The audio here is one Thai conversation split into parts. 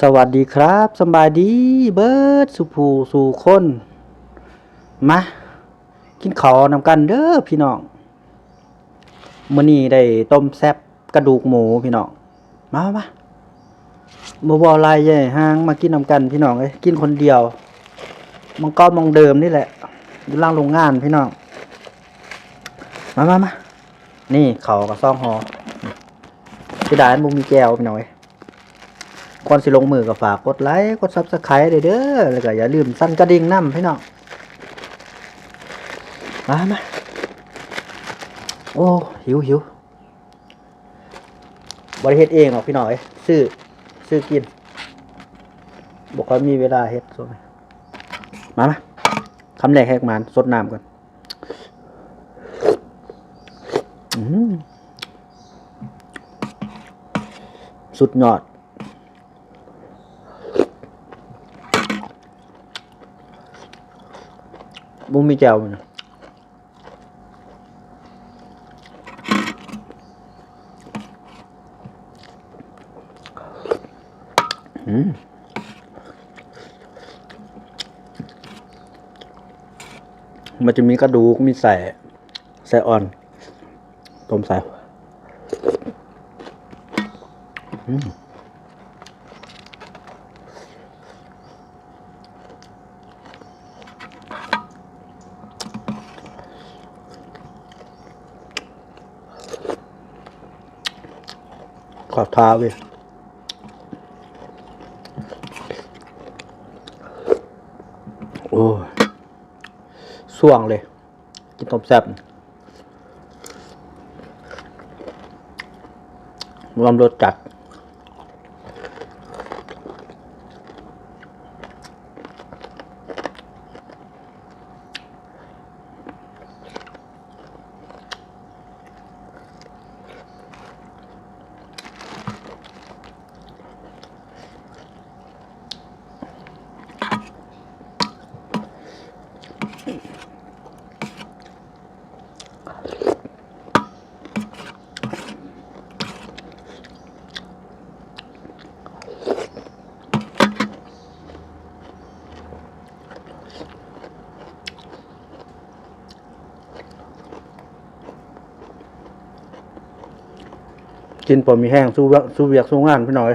สวัสดีครับสบายดีเบิร์ดสุภูสู่คนมากินข้าวนำกันเด้อพี่น้องมื้อนี้ได้ต้มแซ่บกระดูกหมูพี่น้องมามาบ่บ่ลายใหญ่ห้างมากินนำกันพี่น้องเอ้ยกินคนเดียวมันก็มองเดิมนี่แหละอยู่ล่างโรงงานพี่น้องมามามานี่เขากับซองหอ เสียดายมันบ่มีแก้วพี่น้อยก่อนสิลงมือก็ฝากกดไลค์กดซับสไครต์เด้อแล้วก็อย่าลืมสั่นกระดิ่งนำพี่น้องมามาโอ้หิวหิวบริเฮ็ดเองหรอกพี่น้อยซื้อซื้อกินบอกว่ามีเวลาเฮ็ดส่วนมามาคำแรกแหกมันสดน้ำก่อน สุดยอด บุ้งมีแจวมันอืมมันจะมีกระดูก มีใส่ใส่อ่อน ต้มใส่ ขอบท้าเว้ยโอ้ยส่วงเลย กินต้มแซ่บรวมรสจัด กินพอมีแห้งสู้เวียกสู้เวียกสู้งานพี่น้อย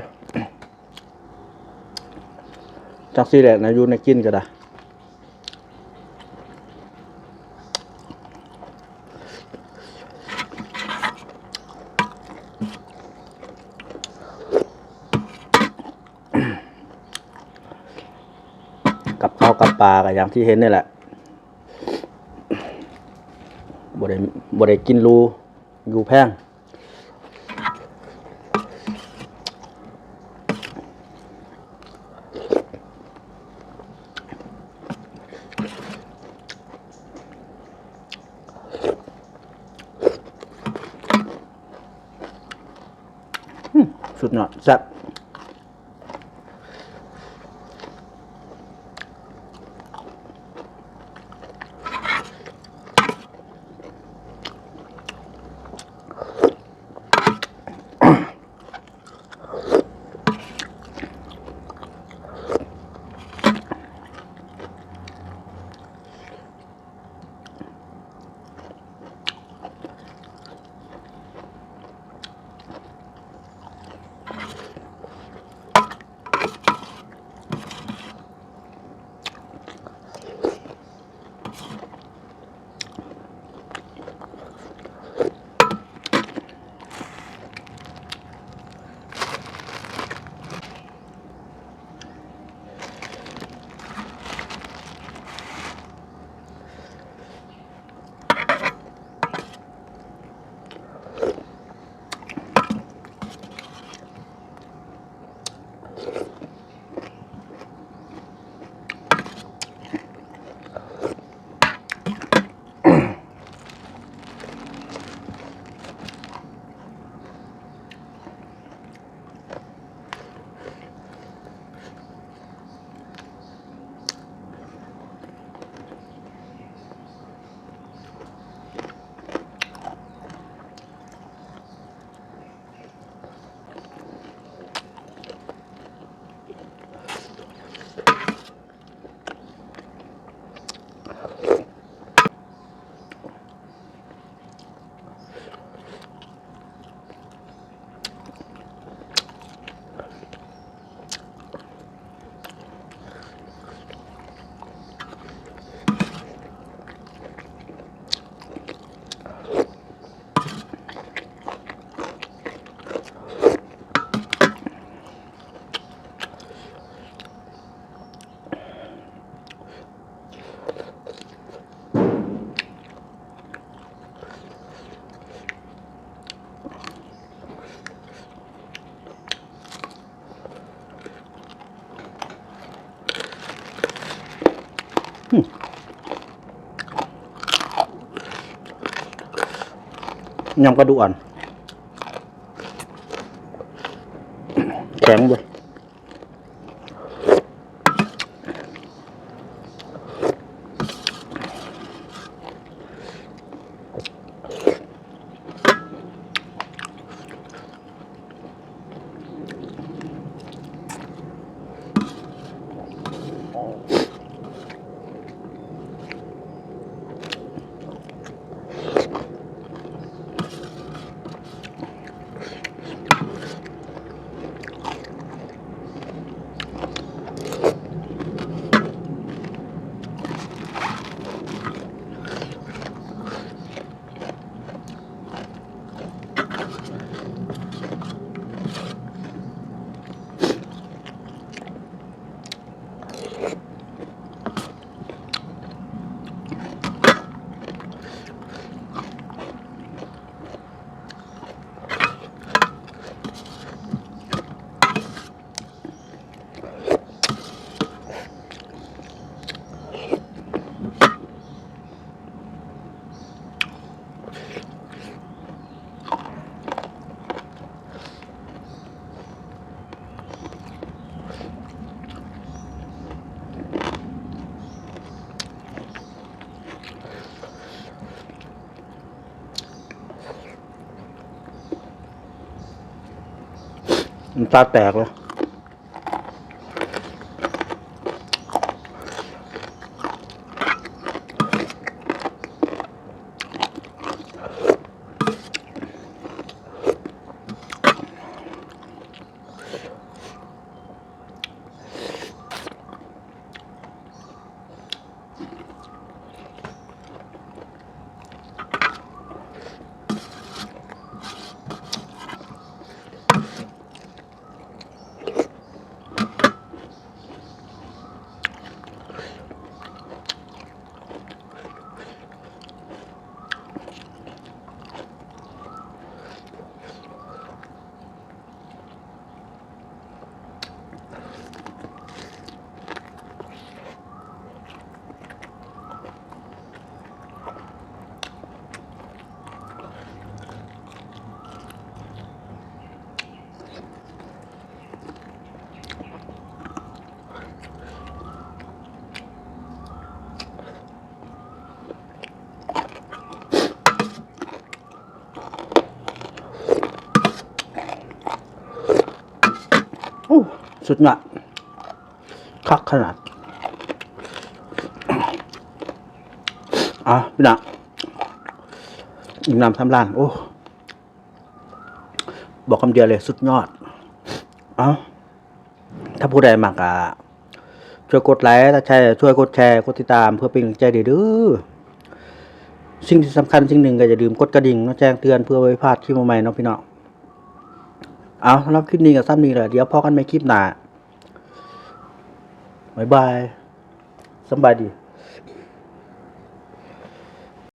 จักซี่แหละนะอยู่ในกินก็ได้กับข้าวกับปลากับอย่างที่เห็นนี่แหละบ่ได้บ่ได้กินรูอยู่แพง สุดยอ ดแซ่บอื นแข็งเลยน้ำตาแตกเลย อู้ สุดยอดคักขนาดอะพี่นักอิ่มน้ำทำล่างโอ้ บอกคำเดียวเลยสุดยอด เอาถ้าผู้ใดมากอะช่วยกดไลค์ถ้าใช่ช่วยกดแชร์ กดติดตามเพื่อเป็นกำลังใจเด้อสิ่งที่สำคัญสิ่งหนึ่งก็อย่าลืมกดกระดิ่งนะแจ้งเตือนเพื่อไม่พลาดคลิปใหม่ๆเนาะพี่น้องเอาสำหรับคลิปนี้กับซ้ำนี้แหละเดี๋ยวพอกันใหม่คลิปหน้า บ๊าย